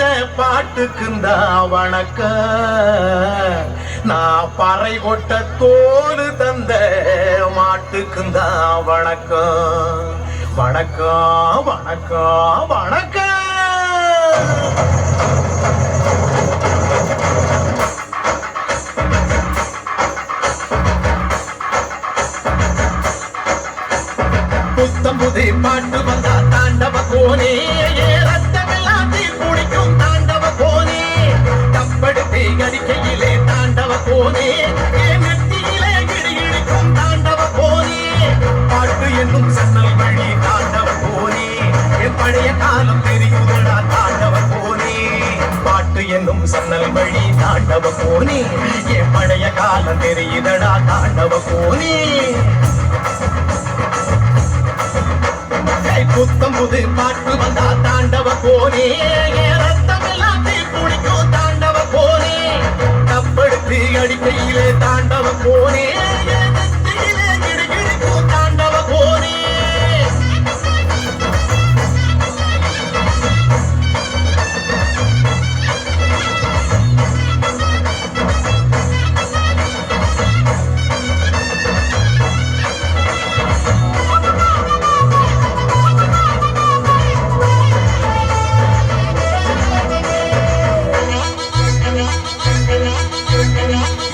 இந்த பாட்டுக்குந்தா வணக்க நான் பறை கொட்ட தோடு தந்த மாட்டுக்குந்தா வணக்கம். வணக்கம் வணக்கம் வணக்கம். புத்தம் புதை பாட்டு வந்தா தாண்டவ கோனே என்னும் சன்னல் வழி தாண்டவ போனே. என் பழைய காலம் தெரியுதடா தாண்டவ போனே. பாட்டு என்னும் சன்னல் வழி தாண்டவ போனே. என் பழைய காலம் தெரியுதடா தாண்டவ போனே. புத்தம் புது பாட்டு வந்தா தாண்டவ போனே.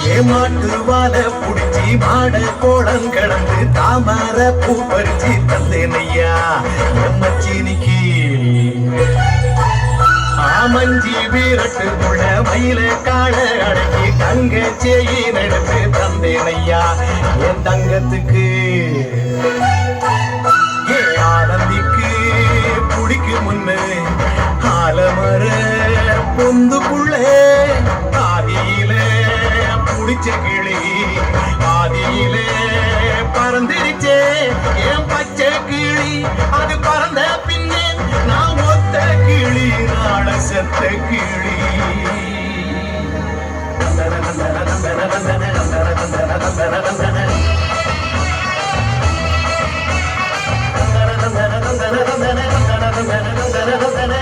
ஏமாட்டு புடிச்சி மாட கோலம் கடந்து தாமர பூ பறிச்சி தந்தேனையா? எம்மச்சினிக்கு. ஆமஞ்சி வீரட்டு புள்ள மயில கால அடக்கி தங்க சேயி நடத்து தந்தேனையா? என் தங்கத்துக்கு. ஏ ஆனந்திக்கு புடிக்கு முன்னு. ஆலமர பொந்துக்குள்ள கிளி. பாதியிலே பறந்துருச்சே என் பச்சை கிளி. அது பறந்த பின்னே நான் ஒத்த கிளி நாட செத்த கிளி. தந்தன தந்தன தந்தன தந்தன தந்தன தந்தன தந்தன